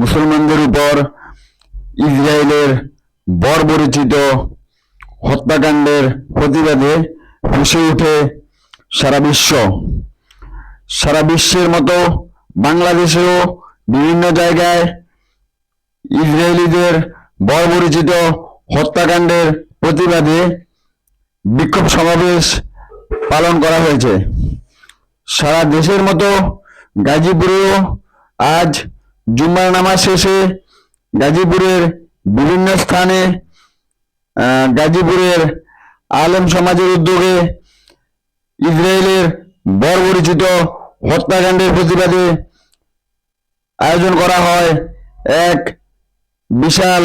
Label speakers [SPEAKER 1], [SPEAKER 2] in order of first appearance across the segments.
[SPEAKER 1] মুসলমানদের উপর ইসরায়েলের বর্বরিচিত হত্যাকাণ্ডের প্রতিবাদে ফুসে ওঠে সারা বিশ্ব। সারা বিশ্বের মতো বাংলাদেশেও বিভিন্ন জায়গায় ইসরায়েলিদের বর্বরিচিত হত্যাকাণ্ডের প্রতিবাদে বিক্ষোভ সমাবেশ পালন করা হয়েছে। সারা দেশের মতো গাজীপুরেও আজ জুম্মার নামাজ শেষে গাজীপুরের বিভিন্ন স্থানে গাজীপুরের আলেম সমাজের উদ্যোগে ইসরায়েলের বর্বরিচিত হত্যাকাণ্ডের প্রতিবাদে আয়োজন করা হয় এক বিশাল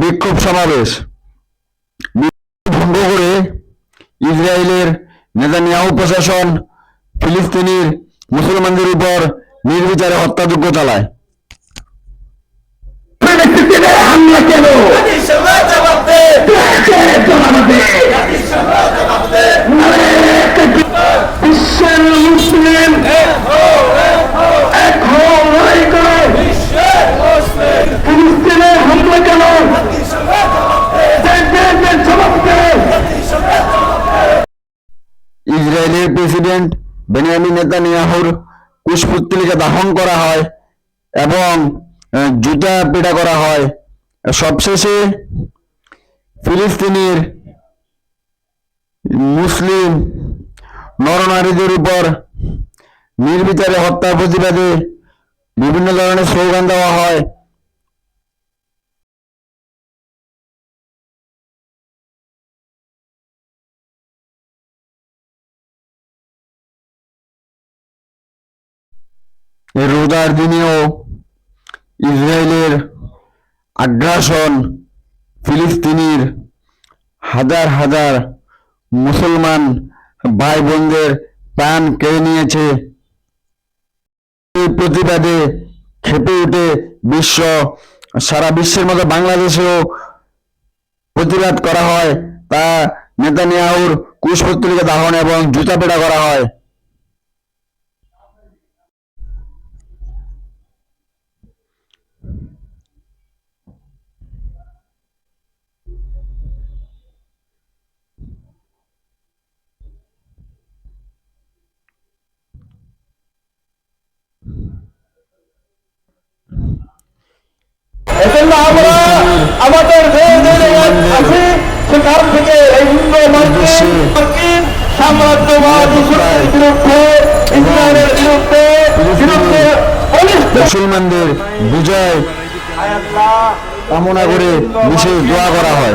[SPEAKER 1] বিক্ষোভ সমাবেশ। ভঙ্গ করে ইসরায়েলের নেতানিয়াহু প্রশাসন ফিলিস্তিনির মুসলমানদের উপর নির্বিচারে হত্যাযজ্ঞ চালায়।
[SPEAKER 2] ফিলিস্তিনে হামলা কেন? বিশ্বের মুসলিম। এক লড়াই করো। ফিলিস্তিনে হামলা কেন? দেশের জবাব দে।
[SPEAKER 1] ইসরায়েলের প্রেসিডেন্ট বেনিয়ামিন নেতানিয়াহুর কুশপুত্তলিকা দাহন করা হয় এবং জুতা পেটা করা হয়। সবশেষে ফিলিস্তিনির মুসলিম নরনারীদের উপর নির্বিচারে হত্যার প্রতিবাদে বিভিন্ন ধরনের স্লোগান দেওয়া হয়। রোজার দিনেও ইসরায়েলের আগ্রাসন ফিলিস্তিনির হাজার হাজার মুসলমান ভাই বোনদের প্রাণ কেড়ে নিয়েছে। এই প্রতিবাদে খেপে উঠে বিশ্ব, সারা বিশ্বের মতো বাংলাদেশেও প্রতিবাদ করা হয়। তা নেতানিয়াহুর কুশপত্রিকা দাহন এবং জুতা পেটা করা হয়।
[SPEAKER 3] আমাদের আছে সেখান থেকে এই মার্কিন সাম্রাজ্যবাদ বিরুদ্ধে ইসরায়েলের বিরুদ্ধে বিরুদ্ধে
[SPEAKER 1] মুসলমানদের বিজয় কামনা করে বিশেষ দোয়া করা হয়।